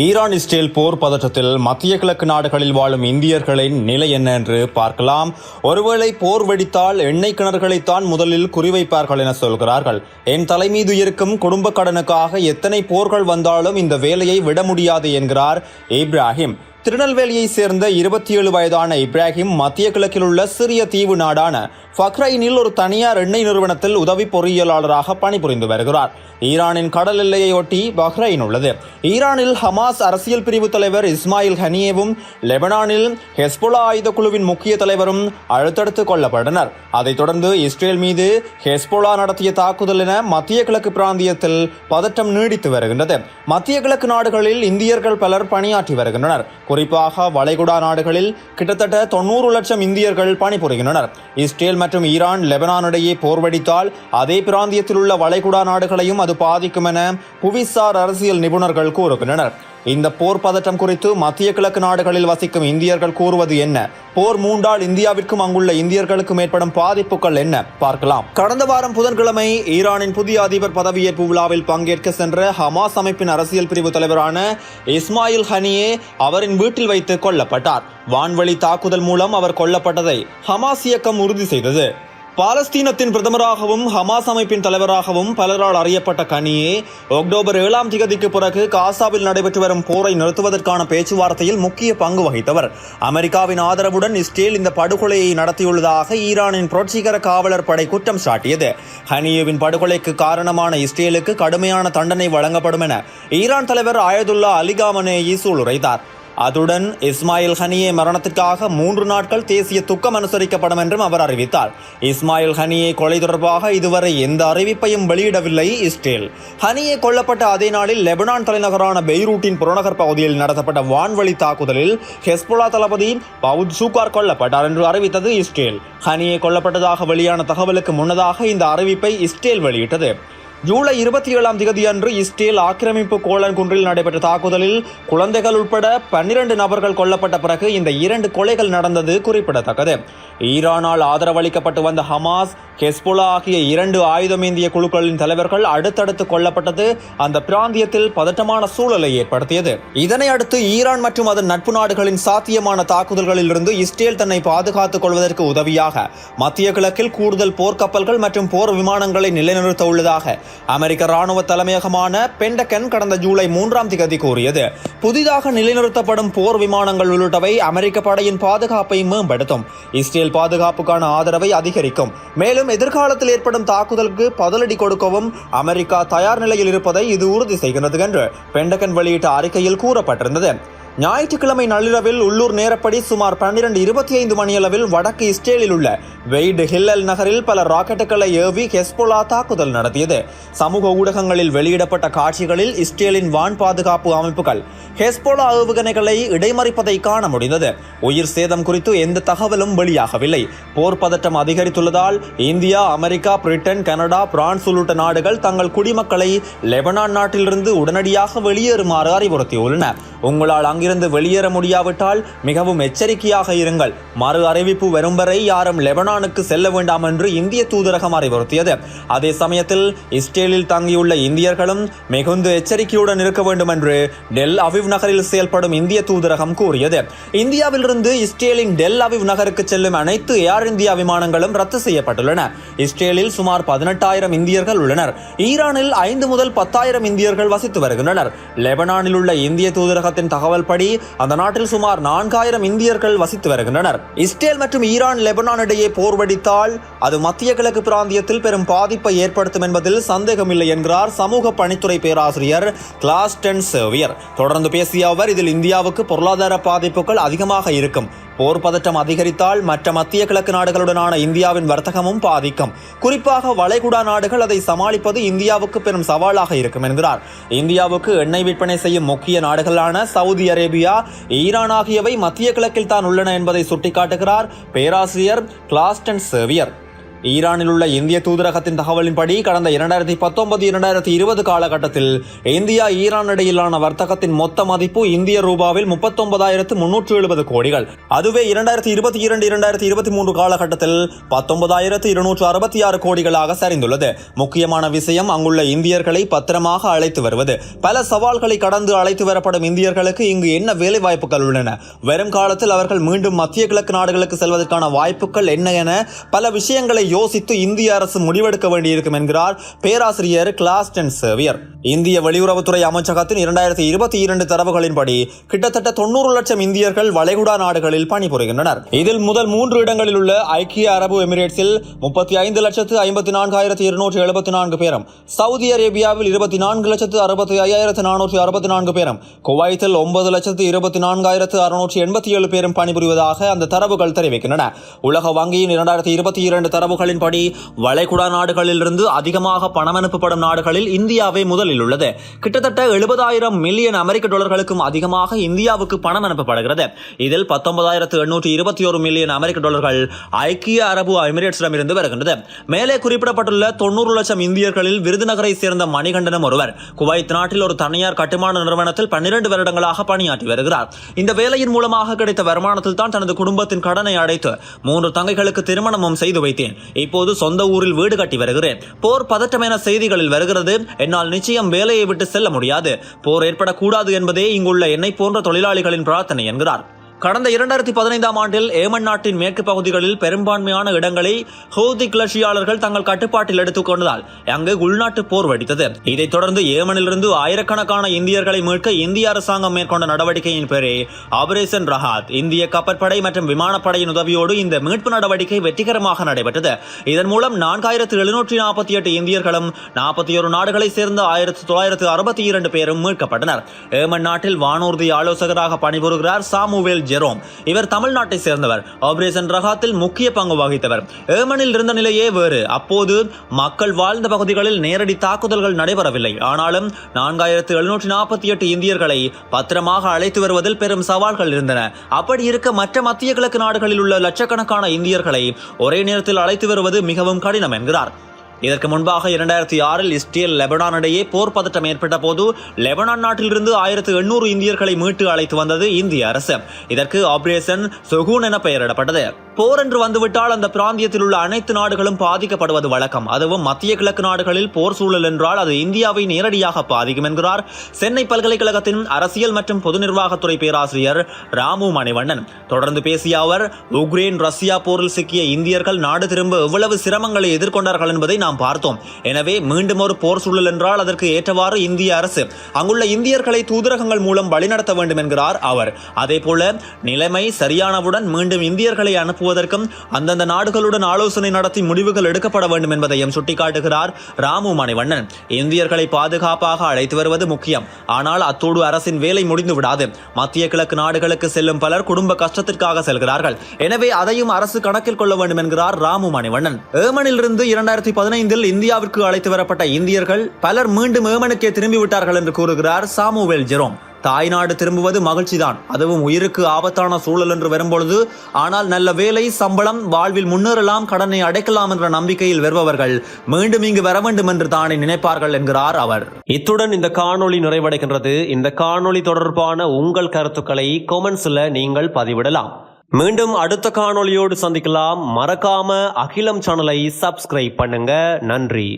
Iran Israel போர் பதற்றத்தில் மத்திய கிழக்கு நாடுகளில் வாழும் இந்தியர்களின் நிலை என்ன என்று பார்க்கலாம். ஒருவேளை போர் வெடித்தால் எண்ணெய் கிணறுகளைத்தான் முதலில் குறிவைப்பார்கள் என சொல்கிறார்கள். என் தலைமீது இருக்கும் குடும்ப கடனுக்காக எத்தனை போர்கள் வந்தாலும் இந்த வேலையை விட முடியாது என்கிறார் இப்ராஹிம். திருநெல்வேலியை சேர்ந்த இருபத்தி ஏழு வயதான இப்ராஹிம் மத்திய கிழக்கில் உள்ள சிறிய தீவு நாடான ஃபக்ரைனில் ஒரு தனியார் எண்ணெய் நிறுவனத்தில் உதவி பொறியியலாளராக பணிபுரிந்து வருகிறார். ஈரானின் கடல் எல்லையை ஒட்டி பஹ்ரைன் உள்ளது. ஈரானில் ஹமாஸ் அரசியல் பிரிவு தலைவர் இஸ்மாயில் ஹனியேவும் லெபனானில் ஹெஸ்புலா ஆயுத குழுவின் முக்கிய தலைவரும் அழுத்தடுத்து கொல்லப்பட்டனர் அதைத் தொடர்ந்து இஸ்ரேல் மீது ஹெஸ்புலா நடத்திய தாக்குதல் என மத்திய கிழக்கு பிராந்தியத்தில் பதட்டம் நீடித்து வருகின்றது. மத்திய கிழக்கு நாடுகளில் இந்தியர்கள் பலர் பணியாற்றி வருகின்றனர். குறிப்பாக வளைகுடா நாடுகளில் கிட்டத்தட்ட தொண்ணூறு லட்சம் இந்தியர்கள் பணிபுரிகின்றனர். இஸ்ரேல் மற்றும் ஈரான் லெபனானிடையே போர் வெடித்தால் அதே பிராந்தியத்தில் உள்ள வளைகுடா நாடுகளையும் அது பாதிக்கும் என புவிசார் அரசியல் நிபுணர்கள் கூறுகின்றனர். இந்த போர் பதட்டம் குறித்து மத்திய கிழக்கு நாடுகளில் வசிக்கும் இந்தியர்கள் கூறுவது என்ன? போர் மூண்டால் இந்தியாவிற்கும் அங்குள்ள இந்தியர்களுக்கும் ஏற்படும் பாதிப்புகள் என்ன? பார்க்கலாம். கடந்த வாரம் புதன்கிழமை ஈரானின் புதிய அதிபர் பதவியேற்பு விழாவில் பங்கேற்க சென்ற ஹமாஸ் அமைப்பின் அரசியல் பிரிவு தலைவரான இஸ்மாயில் ஹனியே அவரின் வீட்டில் வைத்து கொல்லப்பட்டார் வான்வழி தாக்குதல் மூலம் அவர் கொல்லப்பட்டதை ஹமாஸ் இயக்கம் உறுதி செய்தது. பாலஸ்தீனத்தின் பிரதமராகவும் ஹமாஸ் அமைப்பின் தலைவராகவும் பலரால் அறியப்பட்ட கனியே அக்டோபர் ஏழாம் திகதிக்கு பிறகு காசாவில் நடைபெற்று வரும் போரை நிறுத்துவதற்கான பேச்சுவார்த்தையில் முக்கிய பங்கு வகித்தவர். அமெரிக்காவின் ஆதரவுடன் இஸ்ரேல் இந்த படுகொலையை நடத்தியுள்ளதாக ஈரானின் புரட்சிகர காவலர் படை குற்றம் சாட்டியது. ஹனியேவின் படுகொலைக்கு காரணமான இஸ்ரேலுக்கு கடுமையான தண்டனை வழங்கப்படும் என ஈரான் தலைவர் ஆயதுல்லா அலிகாமனேயி சூளுரைத்தார். அதுடன் இஸ்மாயில் ஹனியே மரணத்திற்காக மூன்று நாட்கள் தேசிய துக்கம் அனுசரிக்கப்படும் என்றும் அவர் அறிவித்தார். இஸ்மாயில் ஹனியே கொலை தொடர்பாக இதுவரை எந்த அறிவிப்பையும் வெளியிடவில்லை இஸ்ரேல். ஹனியே கொல்லப்பட்ட அதே நாளில் லெபனான் தலைநகரான பெய்ரூட்டின் புறநகர் பகுதியில் நடத்தப்பட்ட வான்வழி தாக்குதலில் ஹெஸ்புலா தளபதி பவுத் சூகார் கொல்லப்பட்டார் என்று அறிவித்தது இஸ்ரேல். ஹனியே கொல்லப்பட்டதாக வெளியான தகவலுக்கு முன்னதாக இந்த அறிவிப்பை இஸ்ரேல் வெளியிட்டது. ஜூலை இருபத்தி ஏழாம் தேதி அன்று இஸ்ரேல் ஆக்கிரமிப்பு கோலன் குன்றில் நடைபெற்ற தாக்குதலில் குழந்தைகள் உட்பட பன்னிரண்டு நபர்கள் கொல்லப்பட்ட பிறகு இந்த இரண்டு கொலைகள் நடந்தது குறிப்பிடத்தக்கது. ஈரானால் ஆதரவளிக்கப்பட்டு வந்த ஹமாஸ் ஹெஸ்புலா ஆகிய இரண்டு ஆயுதமேந்திய குழுக்களின் தலைவர்கள் அடுத்தடுத்து கொல்லப்பட்டது அந்த பிராந்தியத்தில் பதட்டமான சூழலை ஏற்படுத்தியது. இதனை அடுத்து ஈரான் மற்றும் அதன் நட்பு நாடுகளின் சாத்தியமான தாக்குதல்களில் இருந்து இஸ்ரேல் தன்னை பாதுகாத்துக் கொள்வதற்கு உதவியாக மத்திய கிழக்கில் கூடுதல் போர்க்கப்பல்கள் மற்றும் போர் விமானங்களை நிலைநிறுத்த உள்ளதாக அமெரிக்க ராணுவ தலைமையகமான பென்டகன் கடந்த ஜூலை மூன்றாம் திகதி கூறியது. புதிதாக நிலைநிறுத்தப்படும் போர் விமானங்கள் உள்ளிட்டவை அமெரிக்க படையின் பாதுகாப்பை மேம்படுத்தும். இஸ்ரேல் பாதுகாப்புக்கான ஆதரவை அதிகரிக்கும். மேலும் எதிர்காலத்தில் ஏற்படும் தாக்குதலுக்கு பதிலடி கொடுக்கவும் அமெரிக்கா தயார் நிலையில் இருப்பதை இது உறுதி செய்கிறது என்று பென்டகன் வெளியிட்ட அறிக்கையில் கூறப்பட்டிருந்தது. ஞாயிற்றுக்கிழமை நள்ளிரவில் உள்ளூர் நேரப்படி சுமார் பன்னிரண்டு இருபத்தி ஐந்து மணியளவில் வடக்கு இஸ்ரேலில் உள்ள வெய்டு ஹில்லல் நகரில் பல ராக்கெட்டுகளை ஏவி ஹெஸ்போலா தாக்குதல் நடத்தியது. சமூக ஊடகங்களில் வெளியிடப்பட்ட காட்சிகளில் இஸ்ரேலின் வான் பாதுகாப்பு அமைப்புகள் ஹெஸ்போலா ஏவுகணைகளை இடைமறிப்பதை காண முடிந்தது. உயிர் சேதம் குறித்து எந்த தகவலும் வெளியாகவில்லை. போர் பதற்றம் அதிகரித்துள்ளதால் India America Britain Canada France உள்ளிட்ட நாடுகள் தங்கள் குடிமக்களை லெபனான் நாட்டிலிருந்து உடனடியாக வெளியேறுமாறு அறிவுறுத்தியுள்ளன. உங்களால் அங்கிருந்து வெளியேற முடியாவிட்டால் மிகவும் எச்சரிக்கையாக இருங்கள். மறு அறிவிப்பு வரும் வரை யாரும் லெபனானுக்கு செல்ல வேண்டாம் என்று இந்திய தூதரகம் அறிவுறுத்தியது. அதே சமயத்தில் இஸ்ரேலில் தங்கியுள்ள இந்தியர்களும் மிகுந்த எச்சரிக்கையுடன் இருக்க வேண்டும் என்று டெல் அவிவ் நகரில் செயல்படும் இந்திய தூதரகம் கூறியது. இந்தியாவிலிருந்து இஸ்ரேலின் டெல் அவிவ் நகருக்கு செல்லும் அனைத்து ஏர் இந்தியா விமானங்களும் ரத்து செய்யப்பட்டுள்ளன. இஸ்ரேலில் சுமார் பதினெட்டாயிரம் இந்தியர்கள் உள்ளனர். ஈரானில் ஐந்து முதல் பத்தாயிரம் இந்தியர்கள் வசித்து வருகின்றனர். லெபனானில் உள்ள இந்திய தூதரகத்தின் தகவல் படி அந்த நாட்டில் சுமார் நான்காயிரம் இந்தியர்கள் வசித்து வருகின்றனர். இஸ்ரேல் மற்றும் ஈரான் லெபனான் இடையே போர் வெடித்தால் அது மத்திய கிழக்கு பிராந்தியத்தில் பெரும் பாதிப்பை ஏற்படுத்தும் என்பதில் சந்தேகமில்லை என்கிறார் சமூக பணித்துறை பேராசிரியர் கிளாஸ்டன் சேவியர். தொடர்ந்து பேசிய அவர் இதில் இந்தியாவுக்கு பொருளாதார பாதிப்புகள் அதிகமாக இருக்கும். போர் பதற்றம் அதிகரித்தால் மற்ற மத்திய கிழக்கு நாடுகளுடனான இந்தியாவின் வர்த்தகமும் பாதிக்கும். குறிப்பாக வளைகுடா நாடுகள் அதை சமாளிப்பது இந்தியாவுக்கு பெரும் சவாலாக இருக்கும் என்கிறார். இந்தியாவுக்கு எண்ணெய் விற்பனை செய்யும் முக்கிய நாடுகளான சவுதி அரேபியா ஈரான் ஆகியவை மத்திய கிழக்கில் தான் உள்ளன என்பதை சுட்டிக்காட்டுகிறார் பேராசிரியர் கிளாஸ்டன் சேவியர். ஈரானில் உள்ள இந்திய தூதரகத்தின் தகவலின்படி கடந்த இரண்டாயிரத்தி பத்தொன்பது இரண்டாயிரத்தி இருபது காலகட்டத்தில் இந்தியா ஈரான் இடையிலான வர்த்தகத்தின் மொத்த மதிப்பு இந்திய ரூபாவில் முப்பத்தொன்பதாயிரத்து முன்னூற்று எழுபது கோடிகள். அதுவே இரண்டாயிரத்தி இருபத்தி இரண்டு இரண்டாயிரத்தி இருபத்தி மூன்று காலகட்டத்தில் பத்தொன்பதாயிரத்து இருநூற்று அறுபத்தி ஆறு கோடிகளாக சரிந்துள்ளது. முக்கியமான விஷயம் அங்குள்ள இந்தியர்களை பத்திரமாக அழைத்து வருவது. பல சவால்களை கடந்து அழைத்து வரப்படும் இந்தியர்களுக்கு இங்கு என்ன வேலை வாய்ப்புகள் உள்ளன? வரும் காலத்தில் அவர்கள் மீண்டும் மத்திய கிழக்கு நாடுகளுக்கு செல்வதற்கான வாய்ப்புகள் என்ன என பல விஷயங்களை யோசித்து இந்திய அரசு முடிவெடுக்க வேண்டியிருக்கும் என்கிறார் பேராசிரியர் கிளாஸ்டன் சேவியர். இந்திய வெளியுறவுத்துறை அமைச்சகத்தின் இரண்டாயிரத்தி இருபத்தி இரண்டு தரவுகளின்படி கிட்டத்தட்ட தொண்ணூறு லட்சம் இந்தியர்கள் வளைகுடா நாடுகளில் பணிபுரிகின்றனர். இதில் முதல் மூன்று இடங்களில் உள்ள ஐக்கிய அரபு எமிரேட்ஸில் முப்பத்தி ஐந்து லட்சத்து ஐம்பத்தி நான்காயிரத்தி இருநூற்றி எழுபத்தி நான்கு பேரும் சவுதி அரேபியாவில் இருபத்தி நான்கு லட்சத்து அறுபத்தி ஐயாயிரத்து நானூற்றி அறுபத்தி நான்கு பேரும் குவைத்தில் ஒன்பது லட்சத்து இருபத்தி நான்காயிரத்து அறுநூற்றி எண்பத்தி ஏழு பேரும் பணிபுரிவதாக அந்த தரவுகள் தெரிவிக்கின்றன. உலக வங்கியின் இரண்டாயிரத்தி இருபத்தி இரண்டு தரவு தரவுகளின்படி வளைகுடா நாடுகளிலிருந்து அதிகமாக பணம் அனுப்பப்படும் நாடுகளில் இந்தியாவே முதலில் உள்ளது. கிட்டத்தட்ட எழுபதாயிரம் மில்லியன் அமெரிக்க டாலர்களுக்கும் அதிகமாக இந்தியாவுக்கு பணம் அனுப்பப்படுகிறது இதில் பத்தொன்பதாயிரத்து எண்ணூற்றி இருபத்தி ஒரு மில்லியன் அமெரிக்க டாலர்கள் ஐக்கிய அரபு எமிரேட்ஸிடமிருந்து வருகின்றது. மேலே குறிப்பிடப்பட்டுள்ள தொண்ணூறு லட்சம் இந்தியர்களில் விருதுநகரை சேர்ந்த மணிகண்டனம் ஒருவர் குவைத் நாட்டில் ஒரு தனியார் கட்டுமான நிறுவனத்தில் பன்னிரண்டு வருடங்களாக பணியாற்றி வருகிறார். இந்த வேலையின் மூலமாக கிடைத்த வருமானத்தில் தான் தனது குடும்பத்தின் கடனை அடைத்து மூன்று தங்கைகளுக்கு திருமணமும் செய்து வைத்தேன். இப்போது சொந்த ஊரில் வீடு கட்டி வருகிறேன். போர் பதட்டம் செய்திகளில் வருகிறது. என்னால் நிச்சயம் வேலையை விட்டு செல்ல முடியாது. போர் ஏற்படக்கூடாது என்பதே இங்குள்ள என்னை போன்ற தொழிலாளிகளின் பிரார்த்தனை என்கிறார். கடந்த இரண்டாயிரத்தி பதினைந்தாம் ஆண்டில் ஏமன் நாட்டின் மேற்கு பகுதிகளில் பெரும்பான்மையான இடங்களை ஹவுதி கிளர்ச்சியாளர்கள் தங்கள் கட்டுப்பாட்டில் எடுத்துக் கொண்டதால் அங்கு உள்நாட்டு போர் வெடித்தது. இதைத் தொடர்ந்து ஏமனிலிருந்து ஆயிரக்கணக்கான இந்தியர்களை மீட்க இந்திய அரசாங்கம் மேற்கொண்ட நடவடிக்கையின் பேரே ஆபரேஷன் ரஹாத். இந்திய கப்பற்படை மற்றும் விமானப்படையின் உதவியோடு இந்த மீட்பு நடவடிக்கை வெற்றிகரமாக நடைபெற்றது. இதன் மூலம் நான்காயிரத்து எழுநூற்றி நாற்பத்தி எட்டு இந்தியர்களும் நாற்பத்தி ஒரு நாடுகளை சேர்ந்த ஆயிரத்தி தொள்ளாயிரத்து அறுபத்தி இரண்டு பேரும் மீட்கப்பட்டனர். ஏமன் நாட்டில் வானூர்தி ஆலோசகராக பணிபுரிகிறார் சாமுவேல் ஜெரோம். இவர் தமிழ்நாட்டை சேர்ந்தவர். ஆபரேஷன் ரகாத்தில் முக்கிய பங்கு வகித்தவர். ஏமனில் இருந்த நிலையே வேறு. அப்போது மக்கள் வாழ்ந்த பகுதிகளில் நேரடி தாக்குதல்கள் நடைபெறவில்லை. ஆனாலும் நான்காயிரத்து எழுநூற்றி நாற்பத்தி எட்டு இந்தியர்களை பத்திரமாக அழைத்து வருவதில் பெரும் சவால்கள் இருந்தன. அப்படி இருக்க மற்ற மத்திய கிழக்கு நாடுகளில் உள்ள லட்சக்கணக்கான இந்தியர்களை ஒரே நேரத்தில் அழைத்து வருவது மிகவும் கடினம் என்கிறார். இதற்கு முன்பாக இரண்டாயிரத்தி ஆறில் இஸ்ரேல் லெபனான் இடையே போர் பதட்டம் ஏற்பட்ட போது லெபனான் நாட்டிலிருந்து ஆயிரத்து எண்ணூறு இந்தியர்களை மீட்டு அழைத்து வந்தது இந்திய அரசு. இதற்கு ஆபரேஷன் சொகூன் என பெயரிடப்பட்டது. போர் என்று வந்துவிட்டால் அந்த பிராந்தியத்தில் உள்ள அனைத்து நாடுகளும் பாதிக்கப்படுவது வழக்கம். அதுவும் மத்திய கிழக்கு நாடுகளில் போர் சூழல் என்றால் அது இந்தியாவை நேரடியாக பாதிக்கும் என்கிறார் சென்னை பல்கலைக்கழகத்தின் அரசியல் மற்றும் பொது நிர்வாகத்துறை பேராசிரியர் ராமு மணிவண்ணன். தொடர்ந்து பேசிய அவர் உக்ரைன் ரஷ்யா போரில் சிக்கிய இந்தியர்கள் நாடு திரும்ப எவ்வளவு சிரமங்களை எதிர்கொண்டார்கள் என்பதை நாம் பார்த்தோம். எனவே மீண்டும் ஒரு போர் சூழல் என்றால் அதற்கு ஏற்றவாறு இந்திய அரசு அங்குள்ள இந்தியர்களை தூதரகங்கள் மூலம் வழிநடத்த வேண்டும் என்கிறார் அவர். அதே போல நிலைமை சரியானவுடன் மீண்டும் இந்தியர்களை உருவாக்குவதற்கும் அந்தந்த நாடுகளுடன் ஆலோசனை நடத்தி முடிவுகள் எடுக்கப்பட வேண்டும் என்பதையும் சுட்டிக்காட்டுகிறார் ராமு மணிவண்ணன். இந்தியர்களை பாதுகாப்பாக அழைத்து வருவது முக்கியம். ஆனால் அத்தோடு அரசின் வேலை முடிந்து விடாது. மத்திய கிழக்கு நாடுகளுக்கு செல்லும் பலர் குடும்ப கஷ்டத்திற்காக செல்கிறார்கள். எனவே அதையும் அரசு கணக்கில் கொள்ள வேண்டும் என்கிறார் ராமு மணிவண்ணன். ஏமனில் இருந்து இரண்டாயிரத்தி பதினைந்தில் இந்தியாவிற்கு அழைத்து வரப்பட்ட இந்தியர்கள் பலர் மீண்டும் ஏமனுக்கே திரும்பி விட்டார்கள் என்று கூறுகிறார் சாமுவேல் ஜெரோம். தாய்நாடு திரும்புவது மகிழ்ச்சிதான். அதுவும் உயிருக்கு ஆபத்தான சூழல் என்று வரும்பொழுது ஆனால் நல்ல வேலை சம்பளம் வாழ்வில் முன்னேறலாம் கடனை அடைக்கலாம் என்ற நம்பிக்கையில் வருபவர்கள் மீண்டும் இங்கு வர வேண்டும் என்று தானே நினைப்பார்கள் என்கிறார் அவர். இத்துடன் இந்த காணொளி நிறைவடைகின்றது. இந்த காணொளி தொடர்பான உங்கள் கருத்துக்களை கொமெண்ட்ஸில் நீங்கள் பதிவிடலாம். மீண்டும் அடுத்த காணொளியோடு சந்திக்கலாம். மறக்காம அகிலம் சேனலை சப்ஸ்கிரைப் பண்ணுங்க. நன்றி.